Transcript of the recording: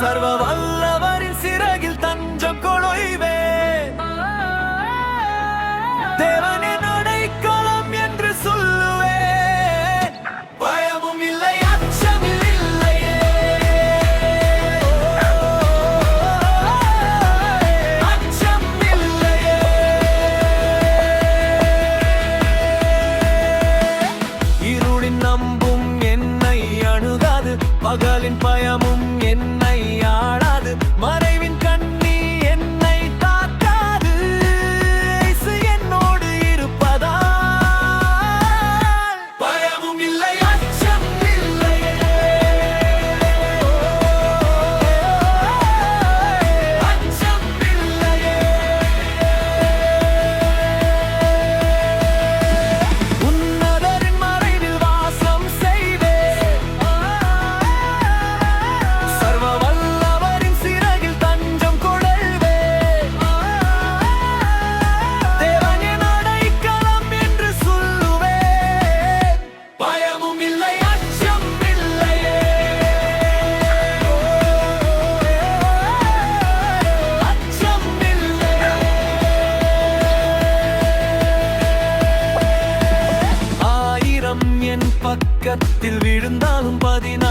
சர்வ வல்லவரின் சிறகில் தஞ்சம் கொழுவே. தேவனின் அடைக்கலம் என்று சொல்லுவே. பயமும் இல்லை அச்சமும் இல்லையே. அச்சம் இல்லையே. இருளின் நம்பும் என்னை அணுகாது பகலின் பயமும் என்ன மரத்தில் விழுந்தாலும் பதினாறு